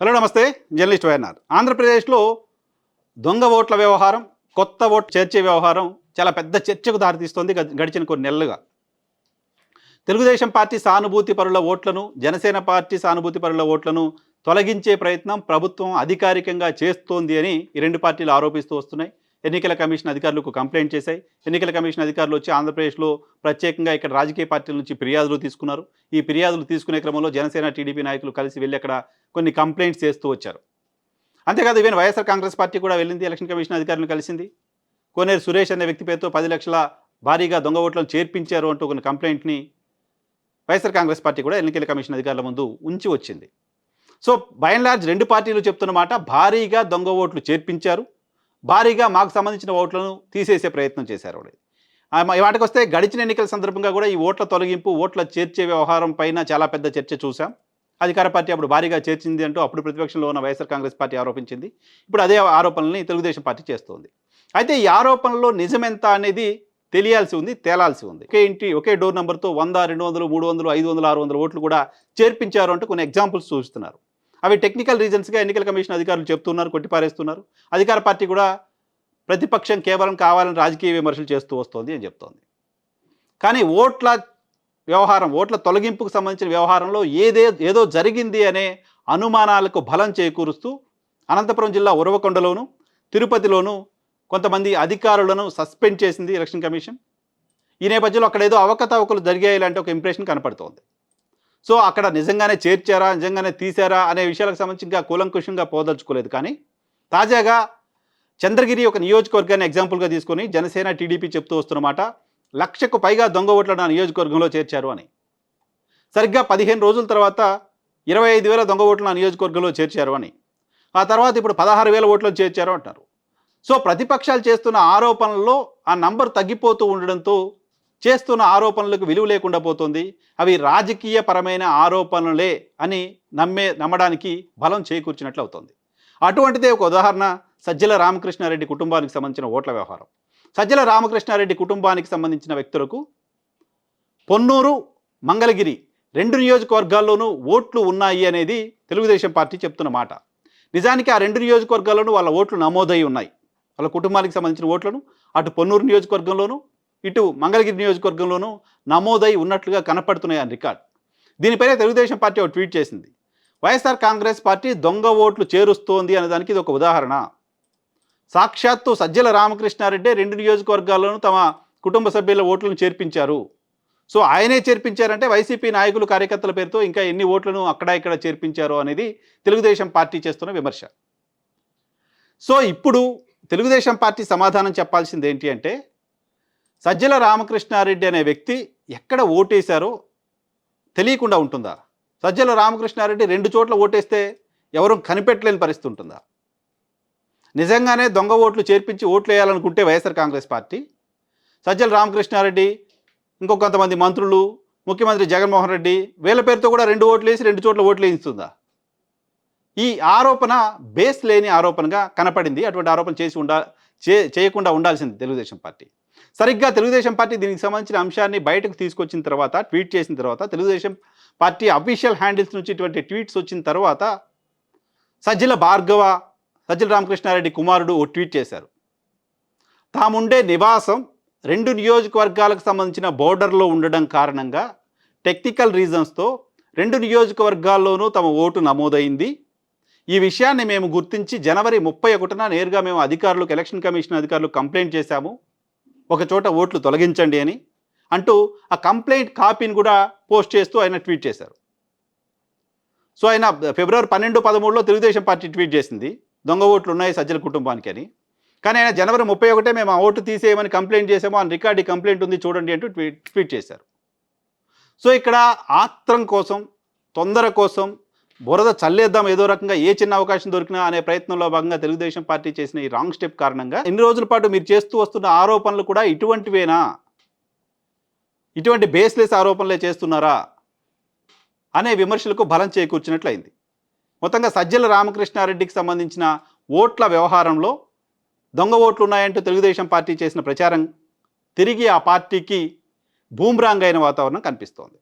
Hello నమస్తే. Journalist YNR. ఆంధ్రప్రదేశ్లో దొంగ ఓట్ల వ్యవహారం కొత్త ఓట్ చేర్చే వ్యవహారం చాలా పెద్ద చర్చకు దారితీస్తోంది గడిచిన కొన్ని నెలలుగా. తెలుగుదేశం పార్టీ సానుభూతి పరుల ఓట్లను జనసేన పార్టీ సానుభూతి పరుల ఓట్లను తొలగించే ప్రయత్నం ప్రభుత్వం అధికారికంగా చేస్తోంది అని ఈ రెండు పార్టీలు ఆరోపిస్తూ వస్తున్నాయి. ఎన్నికల కమిషన్ అధికారులకు కంప్లైంట్ చేశాయి. ఎన్నికల కమిషన్ అధికారులు వచ్చి ఆంధ్రప్రదేశ్లో ప్రత్యేకంగా ఇక్కడ రాజకీయ పార్టీల నుంచి ఫిర్యాదులు తీసుకున్నారు. ఈ ఫిర్యాదులు తీసుకునే క్రమంలో జనసేన టీడీపీ నాయకులు కలిసి వెళ్ళి అక్కడ కొన్ని కంప్లైంట్స్ చేస్తూ వచ్చారు. అంతేకాదు ఈవెన్ వైఎస్ఆర్ కాంగ్రెస్ పార్టీ కూడా వెళ్ళింది ఎలక్షన్ కమిషన్ అధికారులను కలిసింది. కోనేరు సురేష్ అనే వ్యక్తి పేరుతో పది లక్షల భారీగా దొంగ ఓట్లను చేర్పించారు అంటూ కొన్ని కంప్లైంట్ని వైఎస్ఆర్ కాంగ్రెస్ పార్టీ కూడా ఎన్నికల కమిషన్ అధికారుల ముందు ఉంచి వచ్చింది. సో బై అండ్ లార్జ్ రెండు పార్టీలు చెప్తున్న మాట భారీగా దొంగ ఓట్లు చేర్పించారు. భారీగా మాకు సంబంధించిన ఓట్లను తీసేసే ప్రయత్నం చేశారు వాళ్ళు ఈ వాటికి వస్తే గడిచిన ఎన్నికల సందర్భంగా కూడా ఈ ఓట్ల తొలగింపు ఓట్ల చేర్చే వ్యవహారం పైన చాలా పెద్ద చర్చ చూసాం అధికార పార్టీ అప్పుడు భారీగా చేర్చింది అంటూ అప్పుడు ప్రతిపక్షంలో ఉన్న వైఎస్ఆర్ కాంగ్రెస్ పార్టీ ఆరోపించింది. ఇప్పుడు అదే ఆరోపణల్ని తెలుగుదేశం పార్టీ చేస్తోంది. అయితే ఈ ఆరోపణలో నిజమెంత అనేది తెలియాల్సి ఉంది తేలాల్సి ఉంది. ఒకే ఇంటి ఒకే డోర్ నెంబర్తో వంద రెండు వందలు మూడు వందలు ఐదు వందలు ఆరు వందల ఓట్లు కూడా చేర్పించారు అంటూ కొన్ని ఎగ్జాంపుల్స్ చూస్తున్నారు అవి టెక్నికల్ రీజన్స్గా ఎన్నికల కమిషన్ అధికారులు చెప్తున్నారు కొట్టిపారేస్తున్నారు. అధికార పార్టీ కూడా ప్రతిపక్షం కేవలం కావాలని రాజకీయ విమర్శలు చేస్తూ వస్తోంది అని చెప్తోంది. కానీ ఓట్ల వ్యవహారం ఓట్ల తొలగింపుకు సంబంధించిన వ్యవహారంలో ఏదే ఏదో జరిగింది అనే అనుమానాలకు బలం చేకూరుస్తూ అనంతపురం జిల్లా ఉరవకొండలోను తిరుపతిలోను కొంతమంది అధికారులను సస్పెండ్ చేసింది ఎలక్షన్ కమిషన్. ఈ నేపథ్యంలో అక్కడ ఏదో అవకతవకలు జరిగాయి లాంటి ఒక ఇంప్రెషన్ కనపడుతోంది. సో అక్కడ నిజంగానే చేర్చారా నిజంగానే తీశారా అనే విషయాలకు సంబంధించి ఇంకా కూలంకుషంగా పోదలుచుకోలేదు. కానీ తాజాగా చంద్రగిరి ఒక నియోజకవర్గాన్ని ఎగ్జాంపుల్గా తీసుకొని జనసేన టీడీపీ చెప్తూ వస్తున్నమాట లక్షకు పైగా దొంగ ఓట్లు నా నియోజకవర్గంలో చేర్చారు అని. సరిగ్గా పదిహేను రోజుల తర్వాత ఇరవై ఐదు వేల దొంగ ఓట్లు నా నియోజకవర్గంలో చేర్చారు అని. ఆ తర్వాత ఇప్పుడు పదహారు వేల ఓట్లు చేర్చారు అంటారు. సో ప్రతిపక్షాలు చేస్తున్న ఆరోపణల్లో ఆ నంబర్ తగ్గిపోతూ ఉండడంతో చేస్తున్న ఆరోపణలకు విలువ లేకుండా పోతుంది. అవి రాజకీయ పరమైన ఆరోపణలే అని నమ్మే నమ్మడానికి బలం చేకూర్చినట్లు అవుతుంది. అటువంటిదే ఒక ఉదాహరణ సజ్జల రామకృష్ణారెడ్డి కుటుంబానికి సంబంధించిన ఓట్ల వ్యవహారం. సజ్జల రామకృష్ణారెడ్డి కుటుంబానికి సంబంధించిన వ్యక్తులకు పొన్నూరు మంగళగిరి రెండు నియోజకవర్గాల్లోనూ ఓట్లు ఉన్నాయి అనేది తెలుగుదేశం పార్టీ చెప్తున్న మాట. నిజానికి ఆ రెండు నియోజకవర్గాల్లోనూ వాళ్ళ ఓట్లు నమోదై ఉన్నాయి. వాళ్ళ కుటుంబానికి సంబంధించిన ఓట్లను అటు పొన్నూరు నియోజకవర్గంలోనూ ఇటు మంగళగిరి నియోజకవర్గంలోనూ నమోదై ఉన్నట్లుగా కనపడుతున్నాయి అని రికార్డ్. దీనిపైన తెలుగుదేశం పార్టీ ఒక ట్వీట్ చేసింది. వైఎస్ఆర్ కాంగ్రెస్ పార్టీ దొంగ ఓట్లు చేరుస్తోంది అనేదానికి ఇది ఒక ఉదాహరణ. సాక్షాత్తు సజ్జల రామకృష్ణారెడ్డి రెండు నియోజకవర్గాల్లోనూ తమ కుటుంబ సభ్యుల ఓట్లను చేర్పించారు. సో ఆయనే చేర్పించారంటే వైసీపీ నాయకులు కార్యకర్తల పేరుతో ఇంకా ఎన్ని ఓట్లను అక్కడ ఇక్కడ చేర్పించారు అనేది తెలుగుదేశం పార్టీ చేస్తున్న విమర్శ. సో ఇప్పుడు తెలుగుదేశం పార్టీ సమాధానం చెప్పాల్సింది ఏంటి అంటే సజ్జల రామకృష్ణారెడ్డి అనే వ్యక్తి ఎక్కడ ఓటేశారో తెలియకుండా ఉంటుందా? సజ్జల రామకృష్ణారెడ్డి రెండు చోట్ల ఓటేస్తే ఎవరు కనిపెట్టలేని పరిస్థితి ఉంటుందా? నిజంగానే దొంగ ఓట్లు చేర్పించి ఓట్లు వేయాలనుకుంటే వైఎస్ఆర్ కాంగ్రెస్ పార్టీ? సజ్జల రామకృష్ణారెడ్డి ఇంకో కొంతమంది మంత్రులు ముఖ్యమంత్రి జగన్మోహన్ రెడ్డి వీళ్ళ పేరుతో కూడా రెండు ఓట్లు వేసి రెండు చోట్ల ఓట్లు వేయిస్తుందా ఈ ఆరోపణ బేస్ లేని ఆరోపణగా కనపడింది. అటువంటి ఆరోపణ చేసి ఉండా చేయకుండా ఉండాల్సింది తెలుగుదేశం పార్టీ. సరిగ్గా తెలుగుదేశం పార్టీ దీనికి సంబంధించిన అంశాన్ని బయటకు తీసుకొచ్చిన తర్వాత ట్వీట్ చేసిన తర్వాత తెలుగుదేశం పార్టీ అఫీషియల్ హ్యాండిల్స్ నుంచి ఇటువంటి ట్వీట్స్ వచ్చిన తర్వాత సజ్జల భార్గవ సజ్జల రామకృష్ణారెడ్డి కుమారుడు ఓ ట్వీట్ చేశారు. తాముండే నివాసం రెండు నియోజకవర్గాలకు సంబంధించిన బోర్డర్లో ఉండడం కారణంగా టెక్నికల్ రీజన్స్తో రెండు నియోజకవర్గాల్లోనూ తమ ఓటు నమోదైంది. ఈ విషయాన్ని మేము గుర్తించి జనవరి ముప్పై ఒకటిన నేరుగా మేము అధికారులకు ఎలక్షన్ కమిషన్ అధికారులకు కంప్లైంట్ చేశాము. ఒక చోట ఓట్లు తొలగించండి అని అంటూ ఆ కంప్లైంట్ కాపీని కూడా పోస్ట్ చేస్తూ ఆయన ట్వీట్ చేశారు. సో ఆయన ఫిబ్రవరి పన్నెండు పదమూడులో తెలుగుదేశం పార్టీ ట్వీట్ చేసింది. దొంగ ఓట్లు ఉన్నాయి సజ్జల కుటుంబానికి అని. కానీ ఆయన జనవరి ముప్పై ఒకటే మేము ఆ ఓటు తీసేయమని కంప్లైంట్ చేసాము అని రికార్డు కంప్లైంట్ ఉంది చూడండి అంటూ ట్వీట్ ట్వీట్ చేశారు. సో ఇక్కడ ఆత్రం కోసం తొందర కోసం బురద చల్లేద్దాం ఏదో రకంగా ఏ చిన్న అవకాశం దొరికినా అనే ప్రయత్నంలో భాగంగా తెలుగుదేశం పార్టీ చేసిన ఈ రాంగ్ స్టెప్ కారణంగా ఇన్ని రోజుల పాటు మీరు చేస్తూ వస్తున్న ఆరోపణలు కూడా ఇటువంటివేనా? ఇటువంటి బేస్లెస్ ఆరోపణలే చేస్తున్నారా? అనే విమర్శలకు బలం చేకూర్చినట్లయింది. మొత్తంగా సజ్జల రామకృష్ణారెడ్డికి సంబంధించిన ఓట్ల వ్యవహారంలో దొంగ ఓట్లు ఉన్నాయంటూ తెలుగుదేశం పార్టీ చేసిన ప్రచారం తిరిగి ఆ పార్టీకి బూమ్రాంగ్ అయిన వాతావరణం కనిపిస్తోంది.